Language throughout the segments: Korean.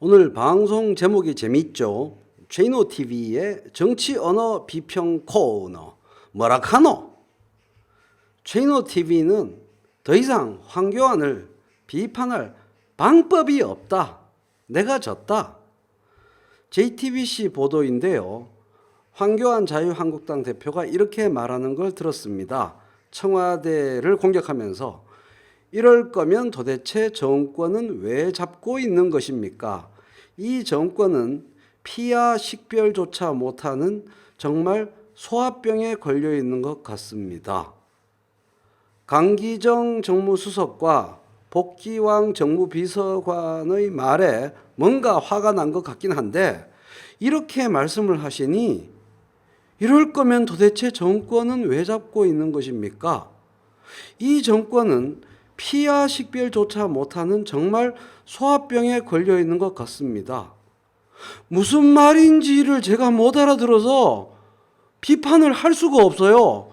오늘 방송 제목이 재밌죠? 최인호 TV의 정치 언어 비평 코너 뭐라 카노? 최인호 TV는 더 이상 황교안을 비판할 방법이 없다. 내가 졌다. JTBC 보도인데요. 황교안 자유한국당 대표가 이렇게 말하는 걸 들었습니다. 청와대를 공격하면서 이럴 거면 도대체 정권은 왜 잡고 있는 것입니까? 이 정권은 피와 식별조차 못하는 정말 소아병에 걸려 있는 것 같습니다. 강기정 정무수석과 복기왕 정무비서관의 말에 뭔가 화가 난 것 같긴 한데 이렇게 말씀을 하시니 이럴 거면 도대체 정권은 왜 잡고 있는 것입니까? 이 정권은 피와 식별조차 못하는 정말 소아병에 걸려 있는 것 같습니다. 무슨 말인지를 제가 못 알아들어서 비판을 할 수가 없어요.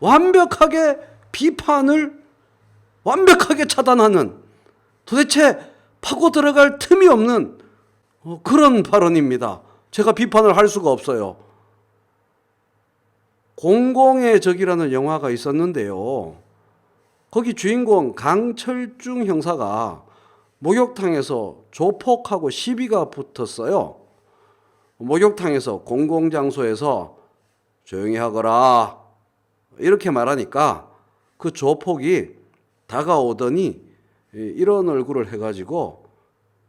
완벽하게 비판을 완벽하게 차단하는 도대체 파고 들어갈 틈이 없는 어, 그런 발언입니다. 제가 비판을 할 수가 없어요. 공공의 적이라는 영화가 있었는데요. 거기 주인공 강철중 형사가 목욕탕에서 조폭하고 시비가 붙었어요. 목욕탕에서 공공장소에서 조용히 하거라. 이렇게 말하니까 그 조폭이 다가오더니 이런 얼굴을 해가지고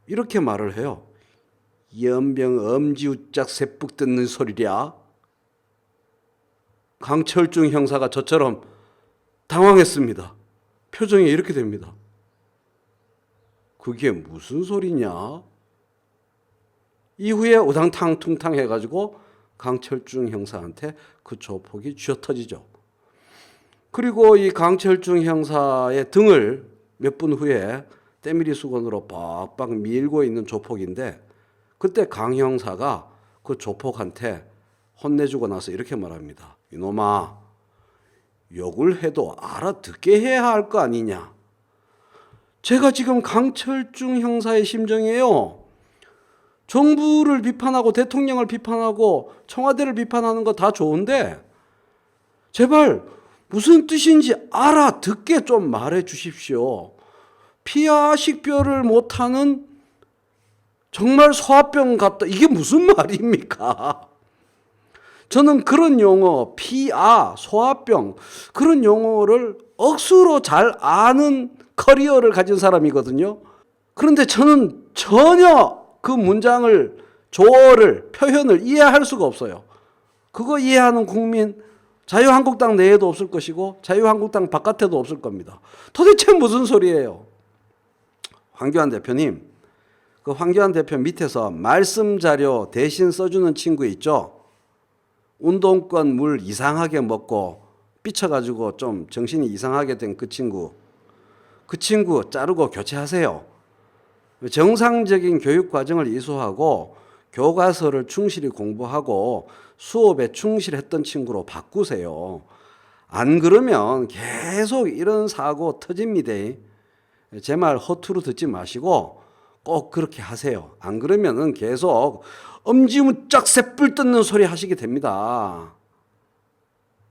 이렇게 말을 해요. 연병 엄지우짝 새북 듣는 소리랴. 강철중 형사가 저처럼 당황했습니다. 표정이 이렇게 됩니다. 그게 무슨 소리냐? 이후에 우당탕 퉁탕 해가지고 강철중 형사한테 그 조폭이 쥐어터지죠. 그리고 이 강철중 형사의 등을 몇 분 후에 때밀이 수건으로 빡빡 밀고 있는 조폭인데 그때 강 형사가 그 조폭한테 혼내주고 나서 이렇게 말합니다. 이놈아, 욕을 해도 알아듣게 해야 할 거 아니냐. 제가 지금 강철중 형사의 심정이에요. 정부를 비판하고 대통령을 비판하고 청와대를 비판하는 거 다 좋은데 제발 무슨 뜻인지 알아듣게 좀 말해 주십시오. 피와 식별을 못하는 정말 소아병 같다. 이게 무슨 말입니까? 저는 그런 용어, 피아, 소아병, 그런 용어를 억수로 잘 아는 커리어를 가진 사람이거든요. 그런데 저는 전혀 그 문장을, 조어를, 표현을 이해할 수가 없어요. 그거 이해하는 국민, 자유한국당 내에도 없을 것이고, 자유한국당 바깥에도 없을 겁니다. 도대체 무슨 소리예요? 황교안 대표님, 그 황교안 대표 밑에서 말씀 자료 대신 써주는 친구 있죠? 운동권 물 이상하게 먹고 삐쳐가지고 좀 정신이 이상하게 된 그 친구. 그 친구 자르고 교체하세요. 정상적인 교육 과정을 이수하고 교과서를 충실히 공부하고 수업에 충실했던 친구로 바꾸세요. 안 그러면 계속 이런 사고 터집니다. 제 말 허투루 듣지 마시고 꼭 그렇게 하세요. 안 그러면은 계속 엄지무짝 새뿔 뜯는 소리 하시게 됩니다.